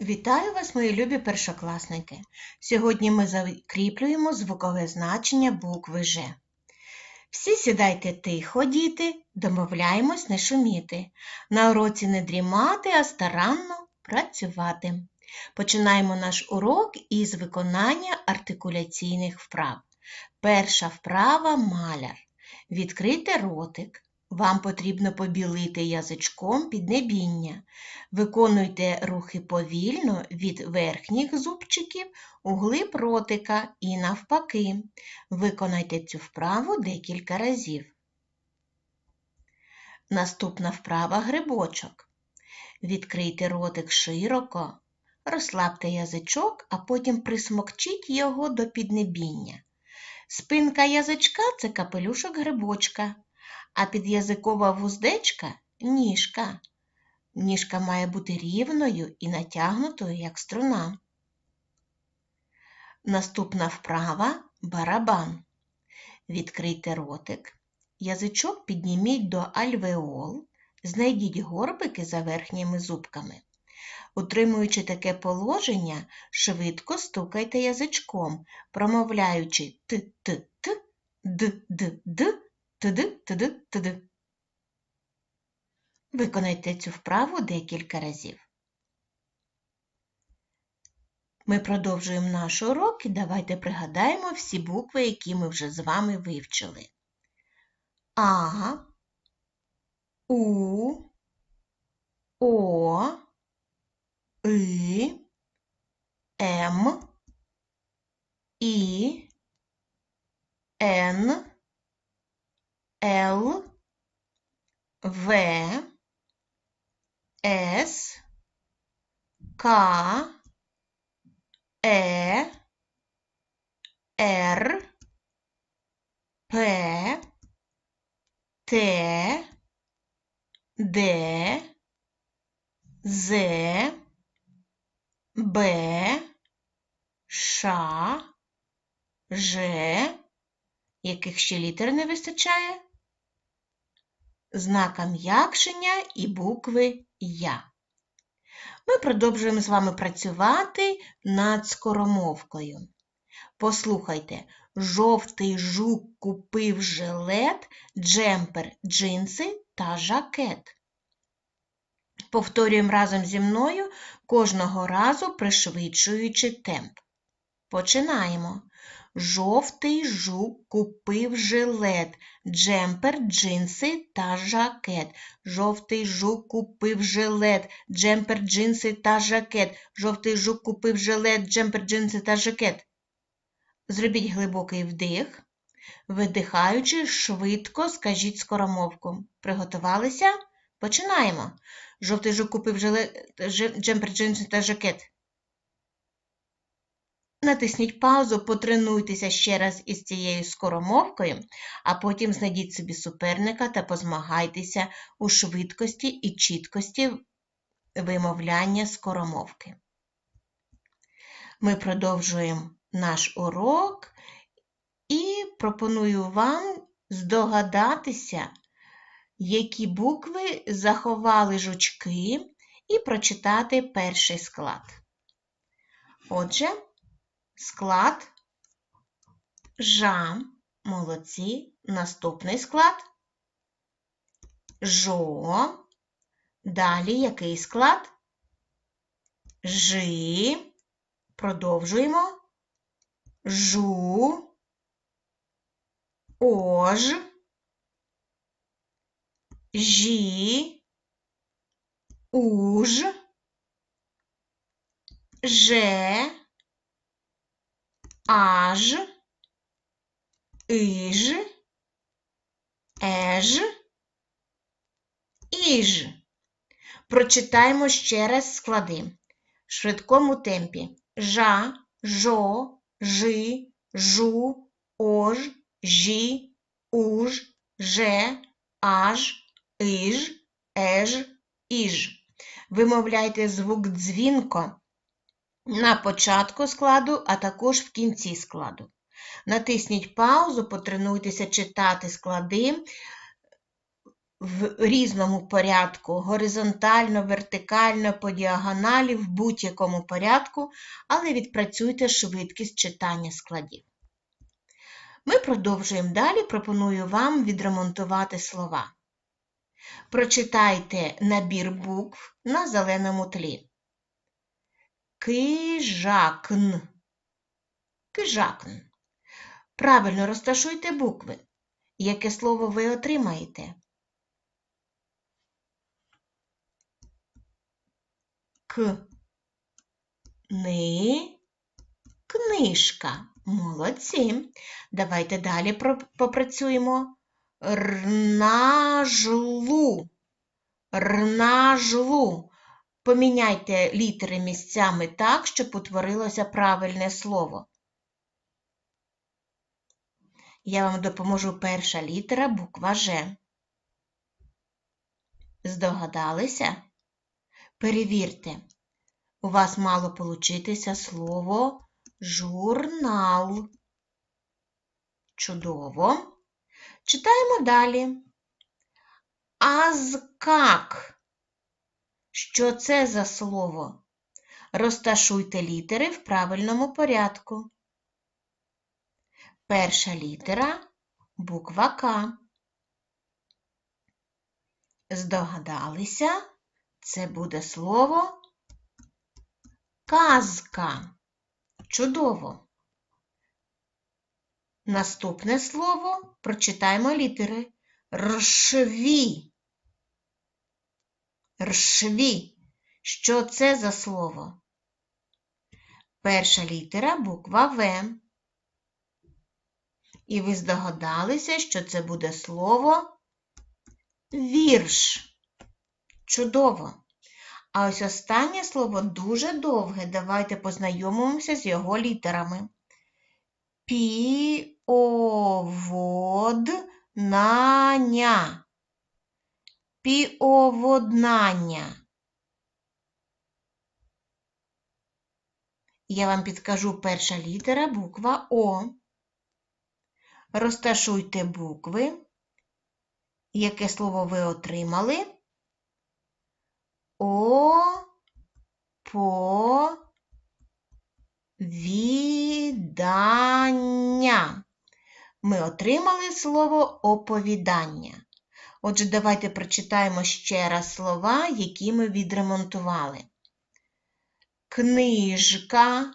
Вітаю вас, мої любі першокласники! Сьогодні ми закріплюємо звукове значення букви Ж. Всі сідайте тихо, діти, домовляємось не шуміти. На уроці не дрімати, а старанно працювати. Починаємо наш урок із виконання артикуляційних вправ. Перша вправа маляр. Відкрийте ротик. Вам потрібно побілити язичком піднебіння. Виконуйте рухи повільно від верхніх зубчиків у глиб ротика і навпаки. Виконайте цю вправу декілька разів. Наступна вправа грибочок. Відкрийте ротик широко, розслабте язичок, а потім присмокчіть його до піднебіння. Спинка язичка це капелюшок грибочка, а підязикова вуздечка ніжка. Ніжка має бути рівною і натягнутою, як струна. Наступна вправа барабан. Відкрийте ротик, язичок підніміть до альвеол, знайдіть горбики за верхніми зубками. Утримуючи таке положення, швидко стукайте язичком, промовляючи т-т-т, д-д-д, т-д-т-д-т-д. Виконайте цю вправу декілька разів. Ми продовжуємо наш урок і давайте пригадаємо всі букви, які ми вже з вами вивчили. А, У, О, И, М, І, Н, Л, В, С, К, Е, Р, П, Т, Д, З, Б, Ш, Ж, яких ще літер не вистачає? Знака м'якшення і букви Я. Ми продовжуємо з вами працювати над скоромовкою. Послухайте, жовтий жук купив жилет, джемпер, джинси та жакет. Повторюємо разом зі мною кожного разу пришвидшуючи темп. Починаємо. Жовтий жук купив жилет, джемпер, джинси та жакет. Жовтий жук купив жилет, джемпер, джинси та жакет. Жовтий жук купив жилет, джемпер, джинси та жакет. Зробіть глибокий вдих. Видихаючи, швидко скажіть скоромовку. Приготувалися? Починаємо. Жовтий жук купив жилет, джемпер, джинси та жакет. Натисніть паузу, потренуйтеся ще раз із цією скоромовкою, а потім знайдіть собі суперника та позмагайтеся у швидкості і чіткості вимовляння скоромовки. Ми продовжуємо наш урок і пропоную вам здогадатися, які букви заховали жучки, і прочитати перший склад. Отже, Склад жа. Молодці. Наступний склад жо. Далі який склад? Жи. Продовжуємо. Жу. Ож. Жі. Уж. Же аж, иж, еж, іж. Прочитаємо ще раз склади в швидкому темпі. Жа, жо, жи, жу, ож, жі, уж, же, аж, иж, еж, іж. Вимовляйте звук дзвінко на початку складу, а також в кінці складу. Натисніть паузу, потренуйтеся читати склади в різному порядку, горизонтально, вертикально, по діагоналі, в будь-якому порядку, але відпрацюйте швидкість читання складів. Ми продовжуємо далі. Пропоную вам відремонтувати слова. Прочитайте набір букв на зеленому тлі. Кижакн. Кижакн. Правильно розташуйте букви. Яке слово ви отримаєте? К. Ни. Книжка. Молодці. Давайте далі попрацюємо. Рнажлу. Рнажлу. Поміняйте літери місцями так, щоб утворилося правильне слово. Я вам допоможу перша літера буква Ж. Здогадалися? Перевірте. У вас мало получитися слово журнал. Чудово. Читаємо далі. Азкак. Що це за слово? Розташуйте літери в правильному порядку. Перша літера буква К. Здогадалися? Це буде слово казка. Чудово. Наступне слово прочитаємо літери ршві. Ршві. Що це за слово? Перша літера буква В. І ви здогадалися, що це буде слово вірш. Чудово. А ось останнє слово дуже довге. Давайте познайомимося з його літерами. Піоводнання. Піоводнання. Я вам підкажу перша літера буква О. Розташуйте букви. Яке слово ви отримали? О по відання. Ми отримали слово оповідання. Отже, давайте прочитаємо ще раз слова, які ми відремонтували. Книжка,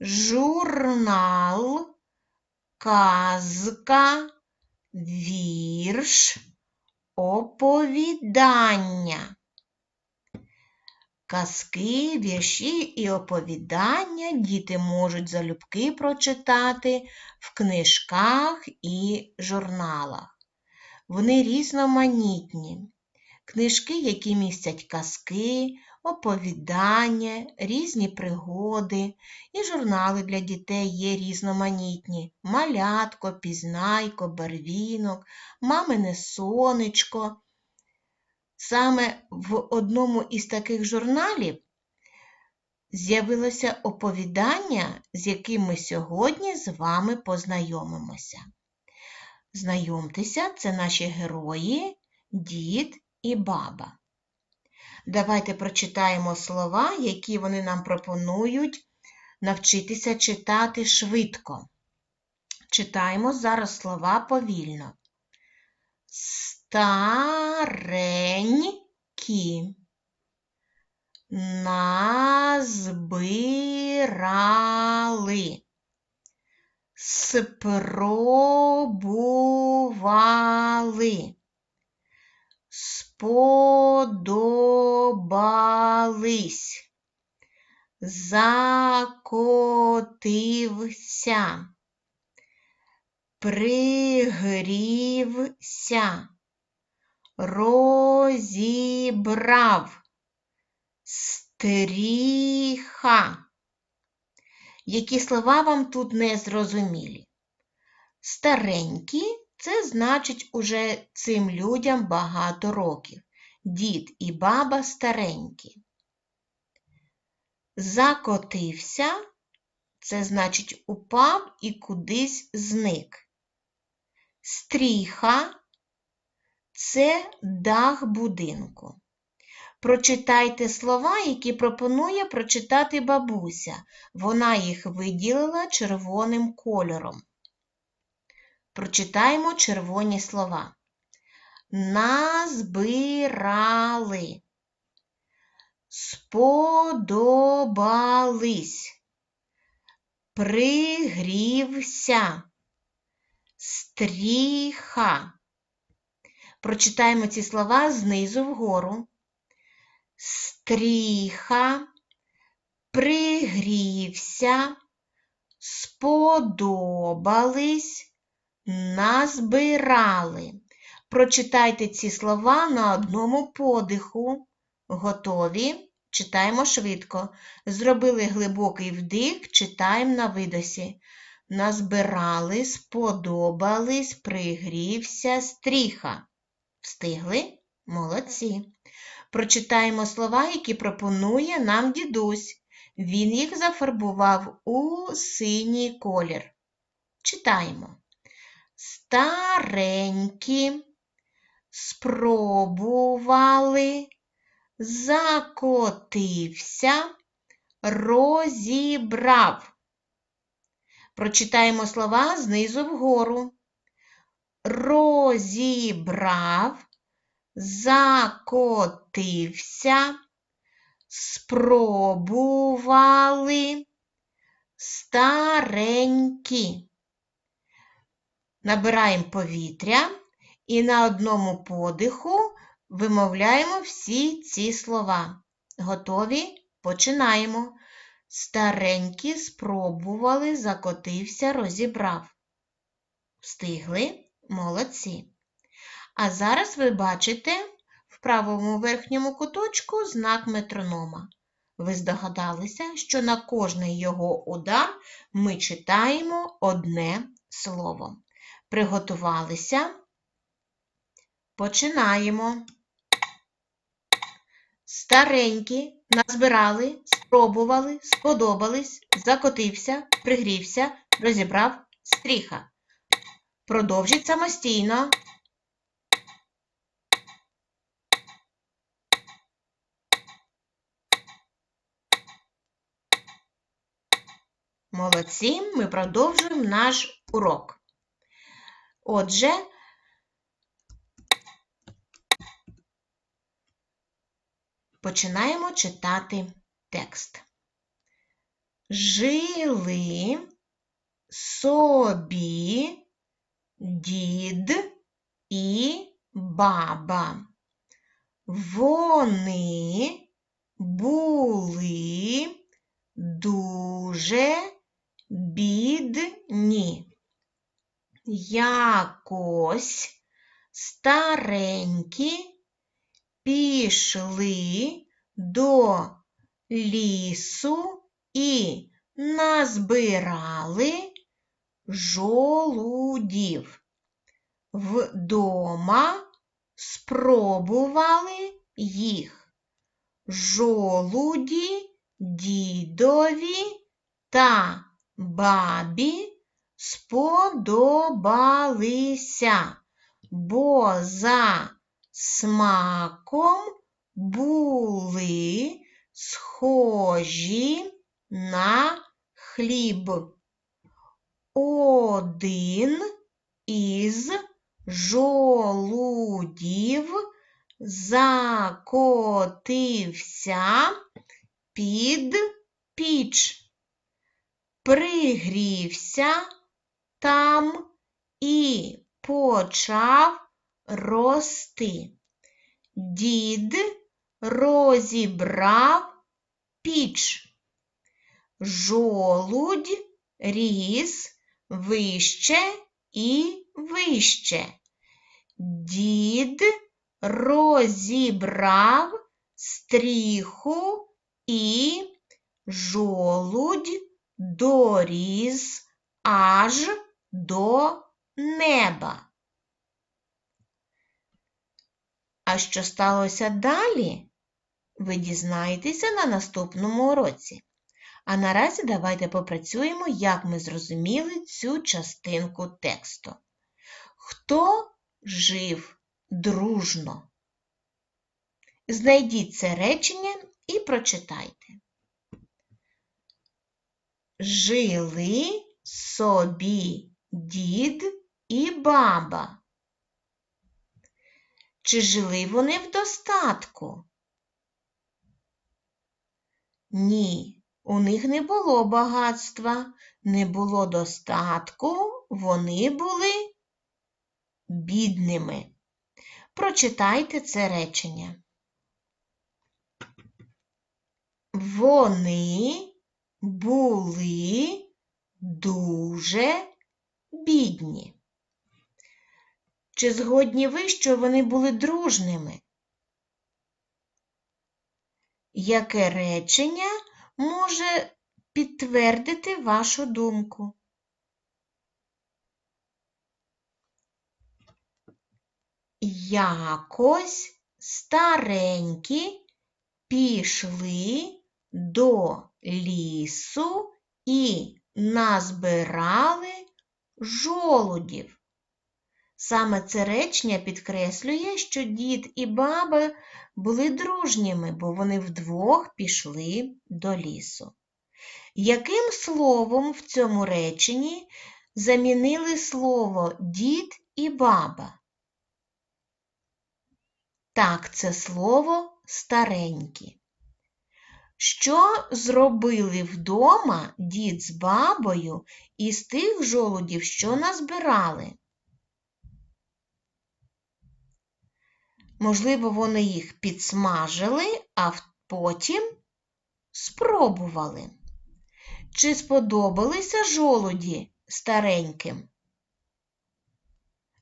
журнал, казка, вірш, оповідання. Казки, вірші і оповідання діти можуть залюбки прочитати в книжках і журналах. Вони різноманітні. Книжки, які містять казки, оповідання, різні пригоди, і журнали для дітей є різноманітні: малятко, пізнайко, барвінок, мамине сонечко. Саме в одному із таких журналів з'явилося оповідання, з яким ми сьогодні з вами познайомимося. Знайомтеся, це наші герої, дід і баба. Давайте прочитаємо слова, які вони нам пропонують навчитися читати швидко. Читаємо зараз слова повільно. Старенькі. Назбирали. Спробували. Сподобались. Закотився. Пригрівся. Розібрав. Стріха. Які слова вам тут не зрозумілі? Старенькі це значить уже цим людям багато років. Дід і баба старенькі. Закотився це значить упав і кудись зник. Стріха це дах будинку. Прочитайте слова, які пропонує прочитати бабуся. Вона їх виділила червоним кольором. Прочитаємо червоні слова. Назбирали. Сподобались. Пригрівся. Стріха. Прочитаємо ці слова знизу вгору. Стріха, пригрівся, сподобались, назбирали. Прочитайте ці слова на одному подиху. Готові? Читаємо швидко. Зробили глибокий вдих, читаємо на видосі. Назбирали, сподобались, пригрівся, стріха. Встигли? Молодці. Прочитаємо слова, які пропонує нам дідусь. Він їх зафарбував у синій колір. Читаємо. Старенькі спробували, закотився, розібрав. Прочитаємо слова знизу вгору. Розібрав, закотився, спробували, старенькі. Набираємо повітря і на одному подиху вимовляємо всі ці слова. Готові? Починаємо. Старенькі спробували, закотився, розібрав. Встигли? Молодці. А зараз ви бачите в правому верхньому куточку знак метронома. Ви здогадалися, що на кожний його удар ми читаємо одне слово. Приготувалися. Починаємо. Старенькі назбирали, спробували, сподобались, закотився, пригрівся, розібрав стріха. Продовжіть самостійно. Молодці, ми продовжуємо наш урок. Отже, починаємо читати текст. Жили собі дід і баба. Вони були дуже бідні. Якось старенькі пішли до лісу і назбирали жолудів. Вдома спробували їх. Жолуді дідові та бабі сподобалися, бо за смаком були схожі на хліб. Один із жолудів закотився під піч, пригрівся там і почав рости. Дід розібрав піч. Жолудь ріс вище і вище. Дід розібрав стріху і жолудь доріс аж до неба. А що сталося далі, ви дізнаєтеся на наступному уроці. А наразі давайте попрацюємо, як ми зрозуміли цю частинку тексту. Хто жив дружно. Знайдіть це речення і прочитайте. Жили собі дід і баба. Чи жили вони в достатку? Ні, у них не було багатства, не було достатку, вони були бідними. Прочитайте це речення. Вони були дуже бідні. Чи згодні ви, що вони були дружними? Яке речення може підтвердити вашу думку? Якось старенькі пішли до лісу і назбирали жолудів. Саме це речення підкреслює, що дід і баба були дружніми, бо вони вдвох пішли до лісу. Яким словом в цьому реченні замінили слово дід і баба? Так, це слово старенькі. Що зробили вдома дід з бабою із тих жолудів, що назбирали? Можливо, вони їх підсмажили, а потім спробували. Чи сподобалися жолуді стареньким?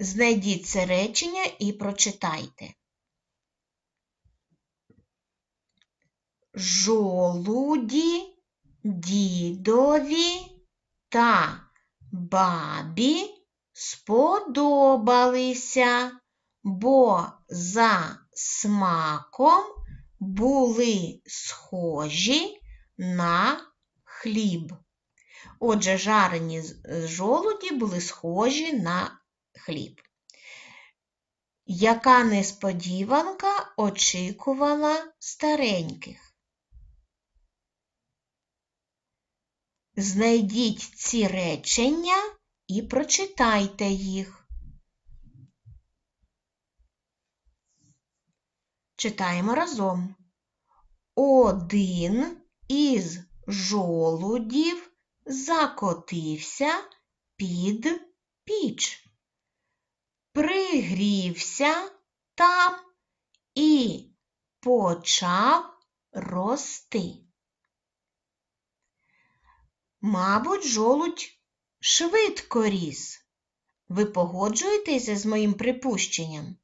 Знайдіть це речення і прочитайте. Жолуді дідові та бабі сподобалися, бо за смаком були схожі на хліб. Отже, жарені жолуді були схожі на хліб. Яка несподіванка очікувала стареньких? Знайдіть ці речення і прочитайте їх. Читаємо разом. Один із жолудів закотився під піч, пригрівся там і почав рости. Мабуть, жолудь швидко ріс. Ви погоджуєтеся з моїм припущенням?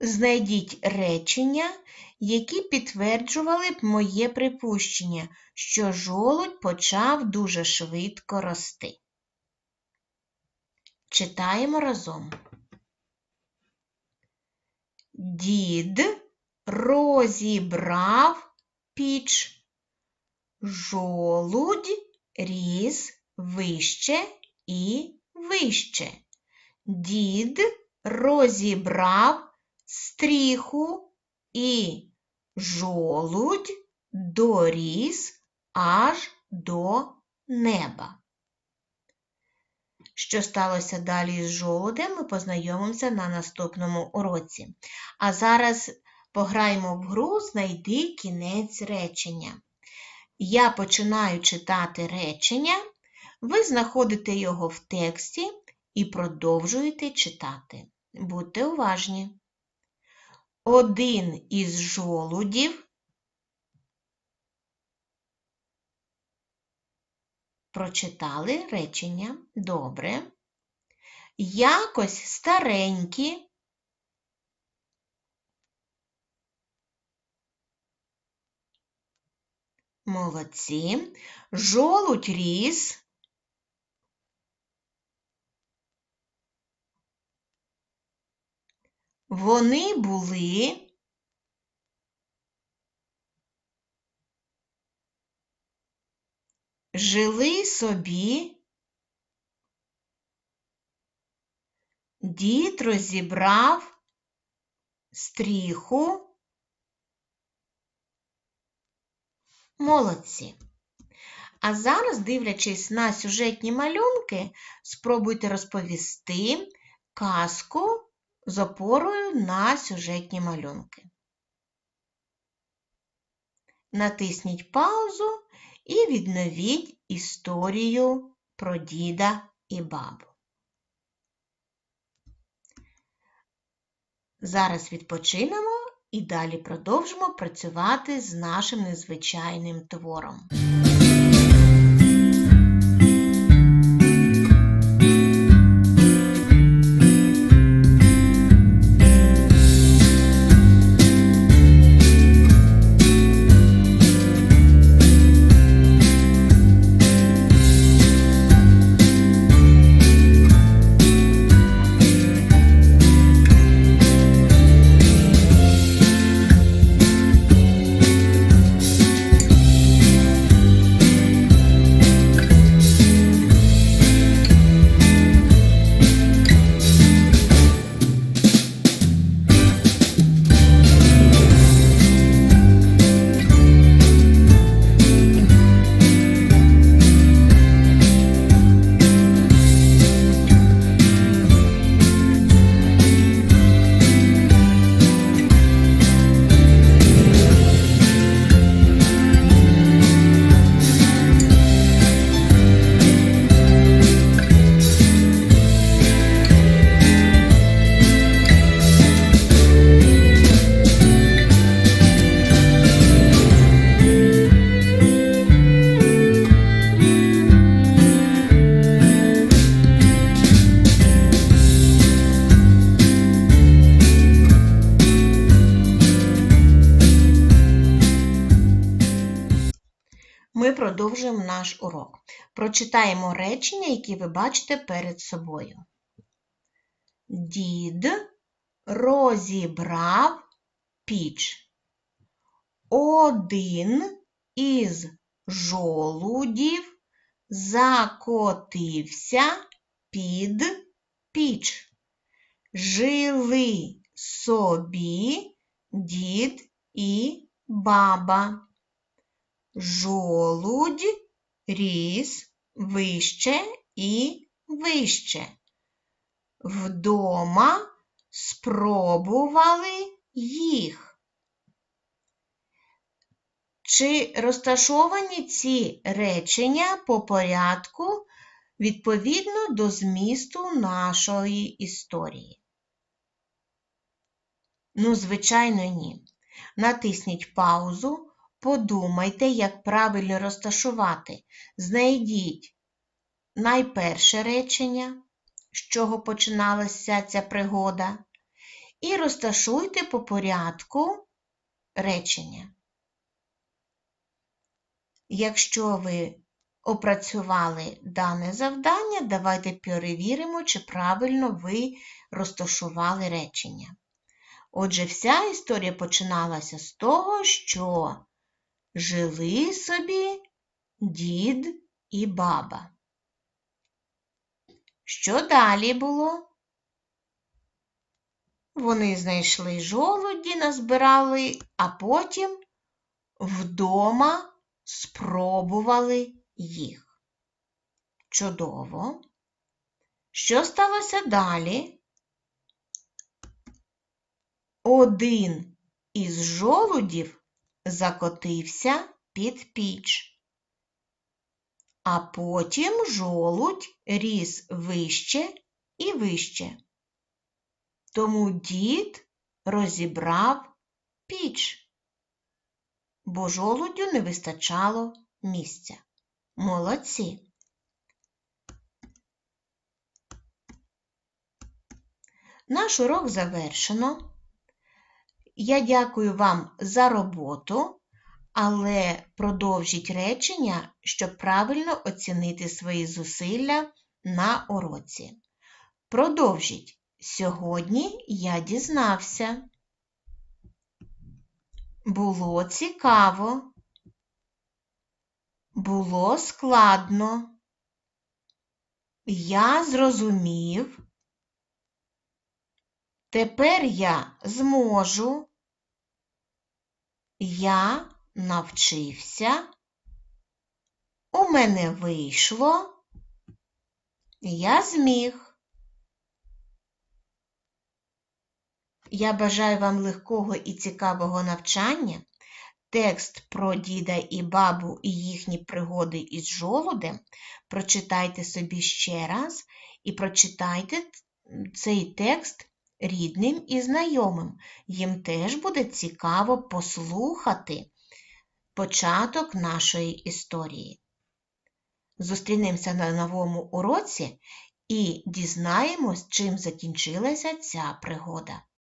Знайдіть речення, які підтверджували б моє припущення, що жолудь почав дуже швидко рости. Читаємо разом. Дід розібрав піч. Жолудь ріс вище і вище. Дід розібрав стріху і жолудь доріс аж до неба. Що сталося далі з жолудем, ми познайомимося на наступному уроці. А зараз пограємо в гру Знайди кінець речення. Я починаю читати речення, ви знаходите його в тексті і продовжуєте читати. Будьте уважні. Один із жолудів прочитали речення добре. Якось старенькі Молодці. Жолудь ріс. Вони були. Жили собі Дід розібрав стріху. Молодці. А зараз, дивлячись на сюжетні малюнки, спробуйте розповісти казку з опорою на сюжетні малюнки. Натисніть паузу і відновіть історію про діда і бабу. Зараз відпочинемо і далі продовжимо працювати з нашим незвичайним твором. Урок. Прочитаємо речення, які ви бачите перед собою. Дід розібрав піч. Один із жолудів закотився під піч. Жили собі дід і баба. Жолудь ріс вище і вище. Вдома спробували їх. Чи розташовані ці речення по порядку відповідно до змісту нашої історії? Ну, звичайно, ні. Натисніть паузу. Подумайте, як правильно розташувати. Знайдіть найперше речення, з чого починалася ця пригода, і розташуйте по порядку речення. Якщо ви опрацювали дане завдання, давайте перевіримо, чи правильно ви розташували речення. Отже, вся історія починалася з того, що Жили собі дід і баба. Що далі було? Вони знайшли жолуді, назбирали, а потім вдома спробували їх. Чудово. Що сталося далі? Один із жолудів закотився під піч. А потім жолудь ріс вище і вище. Тому дід розібрав піч, бо жолудю не вистачало місця. Молодці. Наш урок завершено. Я дякую вам за роботу, але продовжіть речення, щоб правильно оцінити свої зусилля на уроці. Продовжіть. Сьогодні я дізнався. Було цікаво. Було складно. Я зрозумів. Тепер я зможу. Я навчився. У мене вийшло. Я зміг. Я бажаю вам легкого і цікавого навчання. Текст про діда і бабу і їхні пригоди із жолудем прочитайте собі ще раз і прочитайте цей текст рідним і знайомим. Їм теж буде цікаво послухати початок нашої історії. Зустрінемося на новому уроці і дізнаємось, чим закінчилася ця пригода.